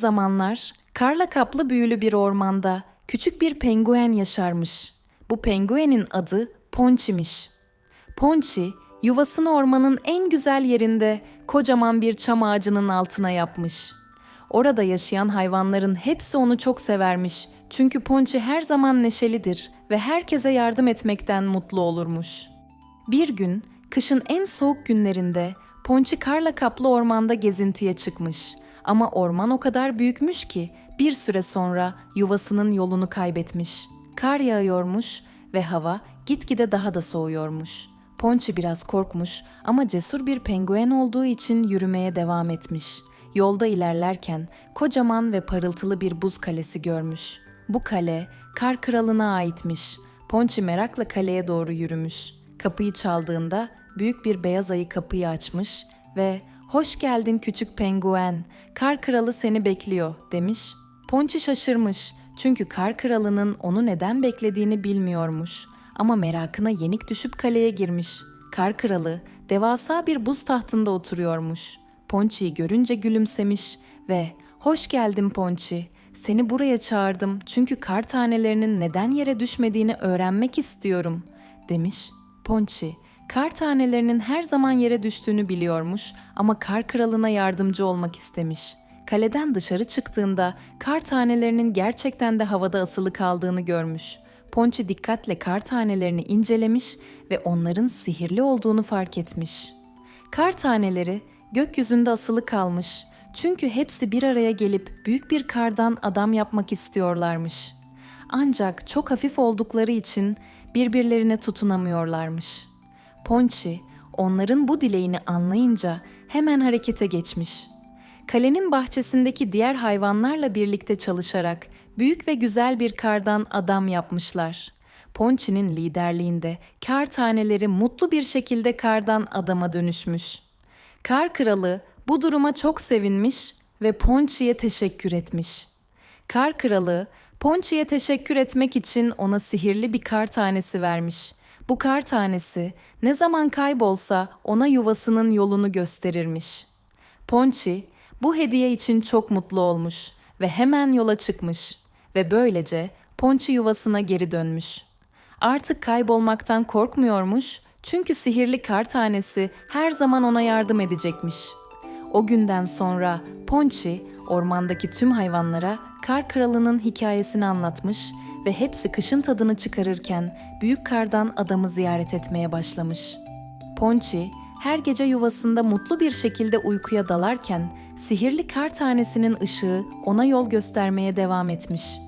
zamanlar karla kaplı büyülü bir ormanda küçük bir penguen yaşarmış. Bu penguenin adı Ponçi'miş. Ponçi yuvasını ormanın en güzel yerinde kocaman bir çam ağacının altına yapmış. Orada yaşayan hayvanların hepsi onu çok severmiş. Çünkü Ponçi her zaman neşelidir ve herkese yardım etmekten mutlu olurmuş. Bir gün kışın en soğuk günlerinde Ponçi karla kaplı ormanda gezintiye çıkmış. Ama orman o kadar büyükmüş ki bir süre sonra yuvasının yolunu kaybetmiş. Kar yağıyormuş ve hava gitgide daha da soğuyormuş. Ponçi biraz korkmuş ama cesur bir penguen olduğu için yürümeye devam etmiş. Yolda ilerlerken kocaman ve parıltılı bir buz kalesi görmüş. Bu kale kar kralına aitmiş. Ponçi merakla kaleye doğru yürümüş. Kapıyı çaldığında büyük bir beyaz ayı kapıyı açmış ve "Hoş geldin küçük penguen. Kar kralı seni bekliyor." demiş. Ponçi şaşırmış çünkü kar kralının onu neden beklediğini bilmiyormuş. Ama merakına yenik düşüp kaleye girmiş. Kar kralı devasa bir buz tahtında oturuyormuş. Ponçi'yi görünce gülümsemiş ve "Hoş geldin Ponçi. Seni buraya çağırdım çünkü kar tanelerinin neden yere düşmediğini öğrenmek istiyorum." demiş. Ponçi, kar tanelerinin her zaman yere düştüğünü biliyormuş ama kar kralına yardımcı olmak istemiş. Kaleden dışarı çıktığında kar tanelerinin gerçekten de havada asılı kaldığını görmüş. Ponçi dikkatle kar tanelerini incelemiş ve onların sihirli olduğunu fark etmiş. Kar taneleri gökyüzünde asılı kalmış. Çünkü hepsi bir araya gelip büyük bir kardan adam yapmak istiyorlarmış. Ancak çok hafif oldukları için birbirlerine tutunamıyorlarmış. Ponçi onların bu dileğini anlayınca hemen harekete geçmiş. Kalenin bahçesindeki diğer hayvanlarla birlikte çalışarak büyük ve güzel bir kardan adam yapmışlar. Ponçi'nin liderliğinde kar taneleri mutlu bir şekilde kardan adama dönüşmüş. Kar kralı bu duruma çok sevinmiş ve Ponçi'ye teşekkür etmiş. Kar kralı Ponçi'ye teşekkür etmek için ona sihirli bir kar tanesi vermiş. Bu kar tanesi ne zaman kaybolsa ona yuvasının yolunu gösterirmiş. Ponçi bu hediye için çok mutlu olmuş ve hemen yola çıkmış ve böylece Ponçi yuvasına geri dönmüş. Artık kaybolmaktan korkmuyormuş çünkü sihirli kar tanesi her zaman ona yardım edecekmiş. O günden sonra Ponçi ormandaki tüm hayvanlara kar kralının hikayesini anlatmış ve hepsi kışın tadını çıkarırken büyük kardan adamı ziyaret etmeye başlamış. Ponçi her gece yuvasında mutlu bir şekilde uykuya dalarken sihirli kar tanesinin ışığı ona yol göstermeye devam etmiş.